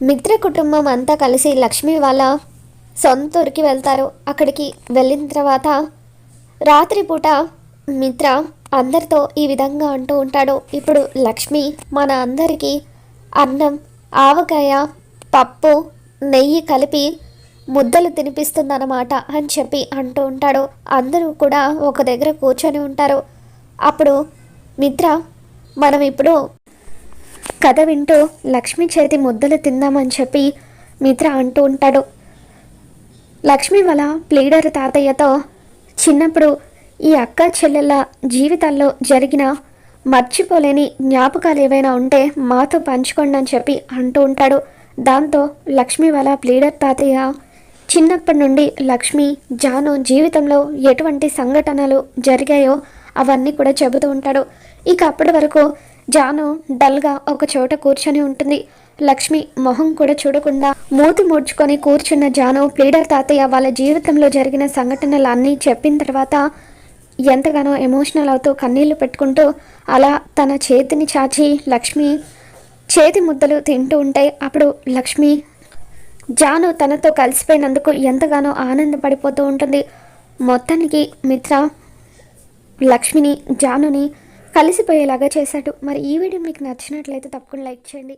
మిత్ర కుటుంబం అంతా కలిసి లక్ష్మి వాళ్ళ సొంత ఊరికి వెళ్తారు. అక్కడికి వెళ్ళిన తర్వాత రాత్రిపూట మిత్ర అందరితో ఈ విధంగా అంటూ ఉంటాడు. ఇప్పుడు లక్ష్మి మన అందరికీ అన్నం ఆవకాయ పప్పు నెయ్యి కలిపి ముద్దలు తినిపిస్తుందన్నమాట అని చెప్పి అంటూ ఉంటాడు. అందరూ కూడా ఒక దగ్గర కూర్చొని ఉంటారు. అప్పుడు మిత్ర మనం ఇప్పుడు కథ వింటూ లక్ష్మి చేతి ముద్దలు తిందామని చెప్పి మిత్ర అంటూ ఉంటాడు. లక్ష్మి వల ప్లీడర్ తాతయ్యతో చిన్నప్పుడు ఈ అక్క చెల్లెళ్ళ జీవితాల్లో జరిగిన మర్చిపోలేని జ్ఞాపకాలు ఏవైనా ఉంటే మాతో పంచుకోండి అని చెప్పి అంటూ ఉంటాడు. దాంతో లక్ష్మి వాళ్ళ ప్లీడర్ తాతయ్య చిన్నప్పటి నుండి లక్ష్మి జాను జీవితంలో ఎటువంటి సంఘటనలు జరిగాయో అవన్నీ కూడా చెబుతూ ఉంటాడు. ఇక అప్పటి వరకు జాను డల్గా ఒక చోట కూర్చొని ఉంటుంది. లక్ష్మి మొహం కూడా చూడకుండా మూతి ముడుచుకొని కూర్చున్న జాను ప్లీడర్ తాతయ్య వాళ్ళ జీవితంలో జరిగిన సంఘటనలన్నీ చెప్పిన తర్వాత ఎంతగానో ఎమోషనల్ అవుతూ కన్నీళ్ళు పెట్టుకుంటూ అలా తన చేతిని చాచి లక్ష్మి చేతి ముద్దలు తింటూ ఉంటే అప్పుడు లక్ష్మి జాను తనతో కలిసిపోయినందుకు ఎంతగానో ఆనందపడిపోతూ ఉంటుంది. మొత్తానికి మిత్ర లక్ష్మిని జానుని కలిసిపోయేలాగా చేశాడు. మరి ఈ వీడియో మీకు నచ్చినట్లయితే తప్పకుండా లైక్ చేయండి.